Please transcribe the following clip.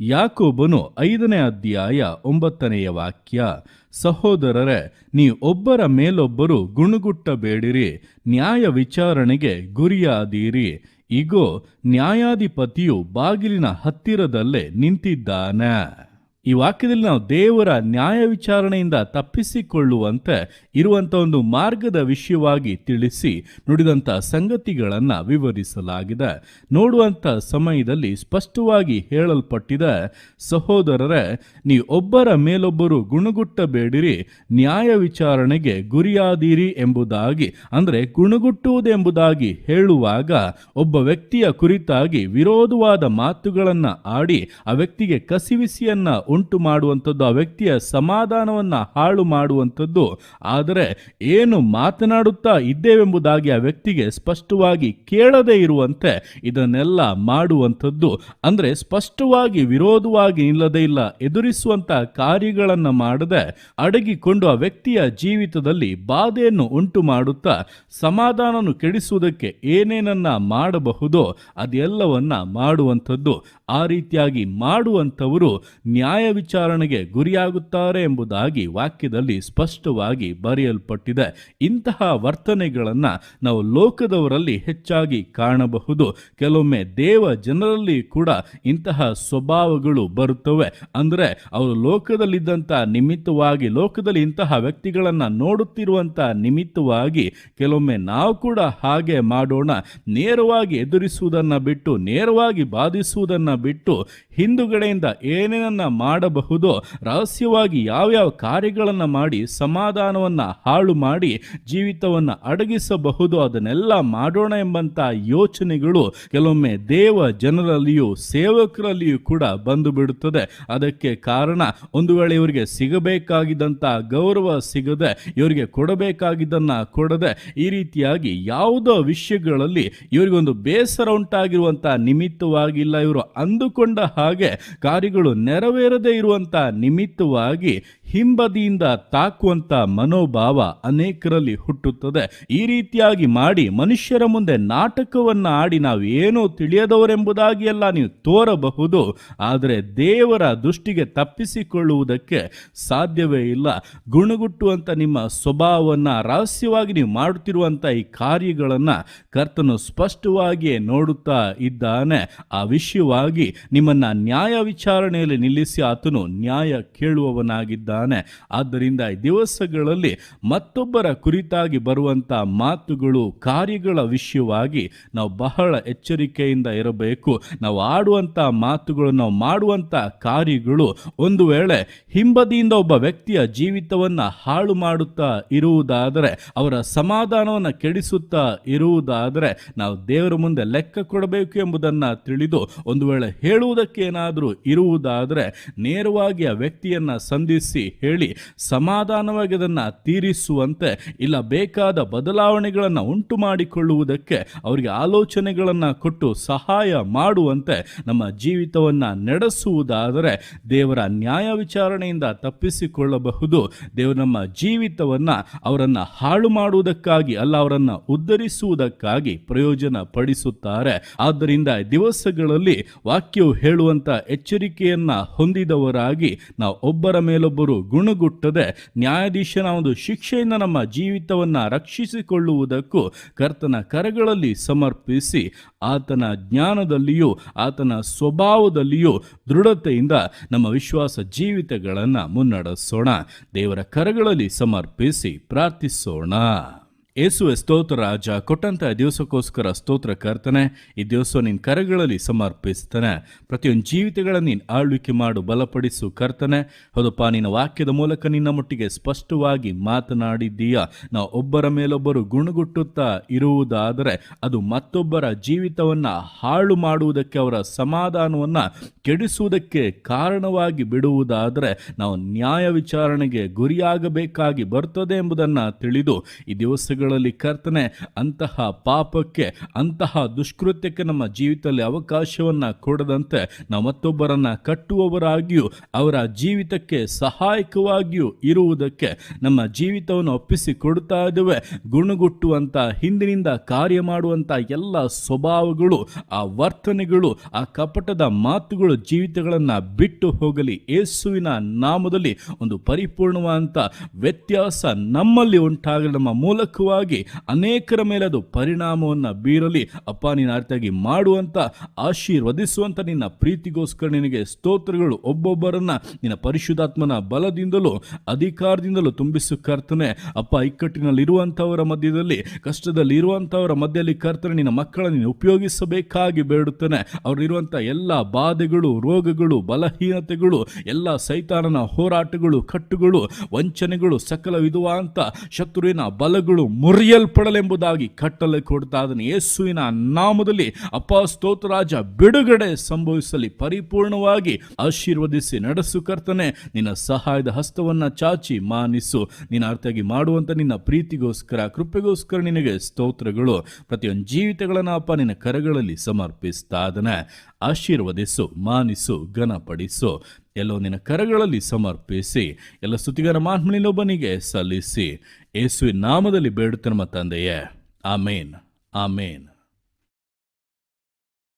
ಯಾಕೋಬನು ಐದನೇ ಅಧ್ಯಾಯ ಒಂಬತ್ತನೆಯ ವಾಕ್ಯ, ಸಹೋದರರೇ ಒಬ್ಬರ ಮೇಲೊಬ್ಬರು ಗುಣಗುಟ್ಟಬೇಡಿರಿ, ನ್ಯಾಯ ವಿಚಾರಣೆಗೆ ಗುರಿಯಾದೀರಿ. ಇಗೋ, ನ್ಯಾಯಾಧಿಪತಿಯು ಬಾಗಿಲಿನ ಹತ್ತಿರದಲ್ಲೇ ನಿಂತಿದ್ದಾನೆ. ಈ ವಾಕ್ಯದಲ್ಲಿ ನಾವು ದೇವರ ನ್ಯಾಯ ವಿಚಾರಣೆಯಿಂದ ತಪ್ಪಿಸಿಕೊಳ್ಳುವಂತೆ ಇರುವಂಥ ಒಂದು ಮಾರ್ಗದ ವಿಷಯವಾಗಿ ತಿಳಿಸಿ ನುಡಿದಂಥ ಸಂಗತಿಗಳನ್ನು ವಿವರಿಸಲಾಗಿದೆ. ನೋಡುವಂಥ ಸಮಯದಲ್ಲಿ ಸ್ಪಷ್ಟವಾಗಿ ಹೇಳಲ್ಪಟ್ಟಿದೆ, ಸಹೋದರರೇ, ನೀವು ಒಬ್ಬರ ಮೇಲೊಬ್ಬರು ಗುಣಗುಟ್ಟಬೇಡಿರಿ, ನ್ಯಾಯ ವಿಚಾರಣೆಗೆ ಗುರಿಯಾದೀರಿ ಎಂಬುದಾಗಿ, ಅಂದರೆ ಗುಣಗುಟ್ಟುವುದೆಂಬುದಾಗಿ ಹೇಳುವಾಗ ಒಬ್ಬ ವ್ಯಕ್ತಿಯ ಕುರಿತಾಗಿ ವಿರೋಧವಾದ ಮಾತುಗಳನ್ನು ಆಡಿ ಆ ವ್ಯಕ್ತಿಗೆ ಕಸಿವಿಸಿಯನ್ನ ಉಂಟು ಮಾಡುವಂಥದ್ದು, ಆ ವ್ಯಕ್ತಿಯ ಸಮಾಧಾನವನ್ನು ಹಾಳು ಮಾಡುವಂಥದ್ದು. ಆದರೆ ಏನು ಮಾತನಾಡುತ್ತಾ ಇದ್ದೇವೆಂಬುದಾಗಿ ಆ ವ್ಯಕ್ತಿಗೆ ಸ್ಪಷ್ಟವಾಗಿ ಕೇಳದೇ ಇರುವಂತೆ ಇದನ್ನೆಲ್ಲ ಮಾಡುವಂಥದ್ದು. ಅಂದರೆ ಸ್ಪಷ್ಟವಾಗಿ ವಿರೋಧವಾಗಿ ನಿಲ್ಲದೇ ಇಲ್ಲ, ಎದುರಿಸುವಂಥ ಕಾರ್ಯಗಳನ್ನು ಮಾಡದೆ ಅಡಗಿಕೊಂಡು ಆ ವ್ಯಕ್ತಿಯ ಜೀವಿತದಲ್ಲಿ ಬಾಧೆಯನ್ನು ಉಂಟು ಮಾಡುತ್ತಾ ಸಮಾಧಾನವನ್ನು ಕೆಡಿಸುವುದಕ್ಕೆ ಏನೇನನ್ನ ಮಾಡಬಹುದೋ ಅದೆಲ್ಲವನ್ನ ಮಾಡುವಂಥದ್ದು. ಆ ರೀತಿಯಾಗಿ ಮಾಡುವಂಥವರು ನ್ಯಾಯ ವಿಚಾರಣೆಗೆ ಗುರಿಯಾಗುತ್ತಾರೆ ಎಂಬುದಾಗಿ ವಾಕ್ಯದಲ್ಲಿ ಸ್ಪಷ್ಟವಾಗಿ ಬರೆಯಲ್ಪಟ್ಟಿದೆ. ಇಂತಹ ವರ್ತನೆಗಳನ್ನು ನಾವು ಲೋಕದವರಲ್ಲಿ ಹೆಚ್ಚಾಗಿ ಕಾಣಬಹುದು. ಕೆಲವೊಮ್ಮೆ ದೇವ ಜನರಲ್ಲಿ ಕೂಡ ಇಂತಹ ಸ್ವಭಾವಗಳು ಬರುತ್ತವೆ. ಅಂದರೆ ಅವರು ಲೋಕದಲ್ಲಿದ್ದಂಥ ನಿಮಿತ್ತವಾಗಿ, ಲೋಕದಲ್ಲಿ ಇಂತಹ ವ್ಯಕ್ತಿಗಳನ್ನು ನೋಡುತ್ತಿರುವಂಥ ನಿಮಿತ್ತವಾಗಿ ಕೆಲವೊಮ್ಮೆ ನಾವು ಕೂಡ ಹಾಗೆ ಮಾಡೋಣ. ನೇರವಾಗಿ ಎದುರಿಸುವುದನ್ನು ಬಿಟ್ಟು, ನೇರವಾಗಿ ಬಾಧಿಸುವುದನ್ನು ಬಿಟ್ಟು ಹಿಂದುಗಡೆಯಿಂದ ಏನೇನನ್ನ ಮಾಡಬಹುದೋ? ರಹಸ್ಯವಾಗಿ ಯಾವ್ಯಾವ ಕಾರ್ಯಗಳನ್ನು ಮಾಡಿ, ಸಮಾಧಾನವನ್ನು ಹಾಳು ಮಾಡಿ, ಜೀವಿತವನ್ನು ಅಡಗಿಸಬಹುದು ಅದನ್ನೆಲ್ಲ ಮಾಡೋಣ ಎಂಬಂತ ಯೋಚನೆಗಳು ಕೆಲವೊಮ್ಮೆ ದೇವ ಜನರಲ್ಲಿಯೂ ಸೇವಕರಲ್ಲಿಯೂ ಕೂಡ ಬಂದು ಬಿಡುತ್ತದೆ. ಅದಕ್ಕೆ ಕಾರಣ, ಒಂದು ವೇಳೆ ಇವರಿಗೆ ಸಿಗಬೇಕಾಗಿದ್ದಂಥ ಗೌರವ ಸಿಗದೆ, ಇವರಿಗೆ ಕೊಡಬೇಕಾಗಿದ್ದನ್ನ ಕೊಡದೆ, ಈ ರೀತಿಯಾಗಿ ಯಾವುದೋ ವಿಷಯಗಳಲ್ಲಿ ಇವರಿಗೊಂದು ಬೇಸರ ಉಂಟಾಗಿರುವಂಥ ನಿಮಿತ್ತವಾಗಿಲ್ಲ ಇವರು ಅಂದುಕೊಂಡ ಹಾಗೆ ಕಾರ್ಯಗಳು ನೆರವೇರದೇ ಇರುವಂತ ನಿಮಿತ್ತವಾಗಿ ಹಿಂಬದಿಯಿಂದ ತಾಕುವಂತ ಮನೋಭಾವ ಅನೇಕರಲ್ಲಿ ಹುಟ್ಟುತ್ತದೆ. ಈ ರೀತಿಯಾಗಿ ಮಾಡಿ ಮನುಷ್ಯರ ಮುಂದೆ ನಾಟಕವನ್ನ ಆಡಿ ನಾವು ಏನೋ ತಿಳಿಯದವರೆಂಬುದಾಗಿ ಎಲ್ಲ ನೀವು ತೋರಬಹುದು. ಆದರೆ ದೇವರ ದೃಷ್ಟಿಗೆ ತಪ್ಪಿಸಿಕೊಳ್ಳುವುದಕ್ಕೆ ಸಾಧ್ಯವೇ ಇಲ್ಲ. ಗುಣಗುಟ್ಟುವಂತ ನಿಮ್ಮ ಸ್ವಭಾವವನ್ನು, ರಹಸ್ಯವಾಗಿ ನೀವು ಮಾಡುತ್ತಿರುವಂತ ಈ ಕಾರ್ಯಗಳನ್ನು ಕರ್ತನು ಸ್ಪಷ್ಟವಾಗಿಯೇ ನೋಡುತ್ತಾ ಇದ್ದಾನೆ. ಆ ವಿಷಯವಾಗಿ ನಿಮ್ಮನ್ನ ನ್ಯಾಯ ವಿಚಾರಣೆಯಲ್ಲಿ ನಿಲ್ಲಿಸಿ ಆತನು ನ್ಯಾಯ ಕೇಳುವವನಾಗಿದ್ದಾನೆ. ಆದ್ದರಿಂದ ದಿವಸಗಳಲ್ಲಿ ಮತ್ತೊಬ್ಬರ ಕುರಿತಾಗಿ ಬರುವಂತ ಮಾತುಗಳು, ಕಾರ್ಯಗಳ ವಿಷಯವಾಗಿ ನಾವು ಬಹಳ ಎಚ್ಚರಿಕೆಯಿಂದ ಇರಬೇಕು. ನಾವು ಆಡುವಂತ ಮಾತುಗಳು, ನಾವು ಮಾಡುವಂತ ಕಾರ್ಯಗಳು ಒಂದು ವೇಳೆ ಹಿಂಬದಿಯಿಂದ ಒಬ್ಬ ವ್ಯಕ್ತಿಯ ಜೀವಿತವನ್ನ ಹಾಳು ಮಾಡುತ್ತಾ ಇರುವುದಾದರೆ, ಅವರ ಸಮಾಧಾನವನ್ನು ಕೆಡಿಸುತ್ತಾ ಇರುವುದಾದರೆ ನಾವು ದೇವರ ಮುಂದೆ ಲೆಕ್ಕ ಕೊಡಬೇಕು ಎಂಬುದನ್ನು ತಿಳಿದು ಒಂದು ವೇಳೆ ಹೇಳುವುದಕ್ಕೆ ಏನಾದರೂ ಇರುವುದಾದರೆ ನೇರವಾಗಿ ಆ ವ್ಯಕ್ತಿಯನ್ನ ಸಂಧಿಸಿ ಹೇಳಿ ಸಮಾಧಾನವಾಗಿ ಅದನ್ನು ತೀರಿಸುವಂತೆ ಇಲ್ಲ ಬೇಕಾದ ಬದಲಾವಣೆಗಳನ್ನು ಉಂಟು ಮಾಡಿಕೊಳ್ಳುವುದಕ್ಕೆ ಅವರಿಗೆ ಆಲೋಚನೆಗಳನ್ನು ಕೊಟ್ಟು ಸಹಾಯ ಮಾಡುವಂತೆ ನಮ್ಮ ಜೀವಿತವನ್ನು ನಡೆಸುವುದಾದರೆ ದೇವರ ನ್ಯಾಯ ವಿಚಾರಣೆಯಿಂದ ತಪ್ಪಿಸಿಕೊಳ್ಳಬಹುದು. ದೇವರು ನಮ್ಮ ಜೀವಿತವನ್ನು ಅವರನ್ನು ಹಾಳು ಮಾಡುವುದಕ್ಕಾಗಿ ಅಲ್ಲ, ಅವರನ್ನು ಉದ್ಧರಿಸುವುದಕ್ಕಾಗಿ ಪ್ರಯೋಜನ ಪಡಿಸುತ್ತಾರೆ. ಆದ್ದರಿಂದ ದಿವಸಗಳಲ್ಲಿ ವಾಕ್ಯವು ಹೇಳುವಂತ ಎಚ್ಚರಿಕೆಯನ್ನ ಹೊಂದಿದವರಾಗಿ ನಾವು ಒಬ್ಬರ ಮೇಲೊಬ್ಬರು ಗುಣಗುಟ್ಟದೆ ನ್ಯಾಯಾಧೀಶನ ಒಂದು ಶಿಕ್ಷೆಯಿಂದ ನಮ್ಮ ಜೀವಿತವನ್ನ ರಕ್ಷಿಸಿಕೊಳ್ಳುವುದಕ್ಕೂ ಕರ್ತನ ಕರಗಳಲ್ಲಿ ಸಮರ್ಪಿಸಿ ಆತನ ಜ್ಞಾನದಲ್ಲಿಯೂ ಆತನ ಸ್ವಭಾವದಲ್ಲಿಯೂ ದೃಢತೆಯಿಂದ ನಮ್ಮ ವಿಶ್ವಾಸ ಜೀವಿತಗಳನ್ನು ಮುನ್ನಡೆಸೋಣ. ದೇವರ ಕರಗಳಲ್ಲಿ ಸಮರ್ಪಿಸಿ ಪ್ರಾರ್ಥಿಸೋಣ. ಯೇಸುವೆ ಸ್ತೋತ್ರ ರಾಜ, ಕೊಟ್ಟಂತ ದಿವಸಕ್ಕೋಸ್ಕರ ಸ್ತೋತ್ರ ಕರ್ತನೆ, ಈ ದಿವಸ ನಿನ್ನ ಕರೆಗಳಲ್ಲಿ ಸಮರ್ಪಿಸ್ತಾನೆ. ಪ್ರತಿಯೊಂದು ಜೀವಿತಗಳನ್ನು ನೀನು ಆಳ್ವಿಕೆ ಮಾಡು, ಬಲಪಡಿಸು ಕರ್ತನೆ. ಹೌದಪ್ಪ, ನಿನ್ನ ವಾಕ್ಯದ ಮೂಲಕ ನಿನ್ನ ಮಟ್ಟಿಗೆ ಸ್ಪಷ್ಟವಾಗಿ ಮಾತನಾಡಿದ್ದೀಯ? ನಾವು ಒಬ್ಬರ ಮೇಲೊಬ್ಬರು ಗುಣಗುಟ್ಟುತ್ತಾ ಇರುವುದಾದರೆ ಅದು ಮತ್ತೊಬ್ಬರ ಜೀವಿತವನ್ನು ಹಾಳು ಮಾಡುವುದಕ್ಕೆ ಅವರ ಸಮಾಧಾನವನ್ನು ಕೆಡಿಸುವುದಕ್ಕೆ ಕಾರಣವಾಗಿ ಬಿಡುವುದಾದರೆ ನಾವು ನ್ಯಾಯ ವಿಚಾರಣೆಗೆ ಗುರಿಯಾಗಬೇಕಾಗಿ ಬರ್ತದೆ ಎಂಬುದನ್ನು ತಿಳಿದು ಈ ದಿವಸಗಳ ಕೆಲಸಗಳಲ್ಲಿ ಕರ್ತನೆ, ಅಂತಹ ಪಾಪಕ್ಕೆ, ಅಂತಹ ದುಷ್ಕೃತ್ಯಕ್ಕೆ ನಮ್ಮ ಜೀವಿತದಲ್ಲಿ ಅವಕಾಶವನ್ನ ಕೊಡದಂತೆ ನಾವು ಮತ್ತೊಬ್ಬರನ್ನ ಕಟ್ಟುವವರಾಗಿಯೂ, ಅವರ ಜೀವಿತಕ್ಕೆ ಸಹಾಯಕವಾಗಿಯೂ ಇರುವುದಕ್ಕೆ ನಮ್ಮ ಜೀವಿತವನ್ನು ಒಪ್ಪಿಸಿ ಕೊಡ್ತಾ ಇದ್ದೇವೆ. ಗುಣಗುಟ್ಟುವಂತ ಹಿಂದಿನಿಂದ ಕಾರ್ಯ ಮಾಡುವಂತ ಎಲ್ಲ ಸ್ವಭಾವಗಳು, ಆ ವರ್ತನೆಗಳು, ಆ ಕಪಟದ ಮಾತುಗಳು ಜೀವಿತಗಳನ್ನ ಬಿಟ್ಟು ಹೋಗಲಿ. ಯೇಸುವಿನ ನಾಮದಲ್ಲಿ ಒಂದು ಪರಿಪೂರ್ಣವಾದಂಥ ವ್ಯತ್ಯಾಸ ನಮ್ಮಲ್ಲಿ ಉಂಟಾಗಲಿ. ನಮ್ಮ ಮೂಲಕವಾಗಿ ಅನೇಕರ ಮೇಲೆ ಅದು ಪರಿಣಾಮವನ್ನು ಬೀರಲಿ. ಅಪ್ಪ, ನೀನು ಅರ್ಥಾಗಿ ಮಾಡುವಂಥ ಆಶೀರ್ವದಿಸುವಂಥ ನಿನ್ನ ಪ್ರೀತಿಗೋಸ್ಕರ ನಿನಗೆ ಸ್ತೋತ್ರಗಳು ಒಬ್ಬೊಬ್ಬರನ್ನ ನಿನ್ನ ಪರಿಶುದ್ಧಾತ್ಮನ ಬಲದಿಂದಲೂ, ಅಧಿಕಾರದಿಂದಲೂ ತುಂಬಿಸು ಕರ್ತನೆ. ಅಪ್ಪ, ಇಕ್ಕಟ್ಟಿನಲ್ಲಿರುವಂಥವರ ಮಧ್ಯದಲ್ಲಿ ಕಷ್ಟದಲ್ಲಿ ಇರುವಂತವರ ಮಧ್ಯದಲ್ಲಿ ಕರ್ತನೆ, ನಿನ್ನ ಮಕ್ಕಳನ್ನು ನೀನು ಉಪಯೋಗಿಸಬೇಕಾಗಿ ಬೇಡುತ್ತಾನೆ. ಅವರಿರುವಂಥ ಎಲ್ಲ ಬಾಧೆಗಳು, ರೋಗಗಳು, ಬಲಹೀನತೆಗಳು, ಎಲ್ಲ ಸೈತಾನನ ಹೋರಾಟಗಳು, ಕಟ್ಟುಗಳು, ವಂಚನೆಗಳು ಸಕಲ ವಿಧವಾದಂಥ ಶತ್ರುವಿನ ಬಲಗಳು ಮುರಿಯಲ್ಪಡಲೆಂಬುದಾಗಿ ಕಟ್ಟಲೆ ಕೊಡ್ತಾ ಅದನ್ನು ಯೇಸುವಿನ ನಾಮದಲ್ಲಿ ಅಪ್ಪ ಸ್ತೋತ್ರರಾಜ ಬಿಡುಗಡೆ ಸಂಭವಿಸಲಿ, ಪರಿಪೂರ್ಣವಾಗಿ ಆಶೀರ್ವದಿಸಿ ನಡೆಸು ಕರ್ತನೆ, ನಿನ್ನ ಸಹಾಯದ ಹಸ್ತವನ್ನ ಚಾಚಿ ಮಾನಿಸು. ನಿನ್ನ ಅರ್ಥಾಗಿ ಮಾಡುವಂತ ನಿನ್ನ ಪ್ರೀತಿಗೋಸ್ಕರ, ಕೃಪೆಗೋಸ್ಕರ ನಿನಗೆ ಸ್ತೋತ್ರಗಳು. ಪ್ರತಿಯೊಂದು ಜೀವಿತಗಳನ್ನ ಅಪ್ಪ ನಿನ್ನ ಕರಗಳಲ್ಲಿ ಸಮರ್ಪಿಸ್ತಾ ಅದನ್ನ ಆಶೀರ್ವದಿಸು, ಮಾನಿಸು, ಘನಪಡಿಸು. ಎಲ್ಲೋ ನಿನ್ನ ಕರಗಳಲ್ಲಿ ಸಮರ್ಪಿಸಿ, ಎಲ್ಲ ಸುತ್ತಿಗಾರ ಮಾನ್ಮಳಿನೊಬ್ಬನಿಗೆ ಸಲ್ಲಿಸಿ. ಯೇಸುವಿನ ನಾಮದಲ್ಲಿ ಬೇಡುತ್ತೆ ನಮ್ಮ ತಂದೆಯೇ. ಆಮೇನ್. ಆಮೇನ್.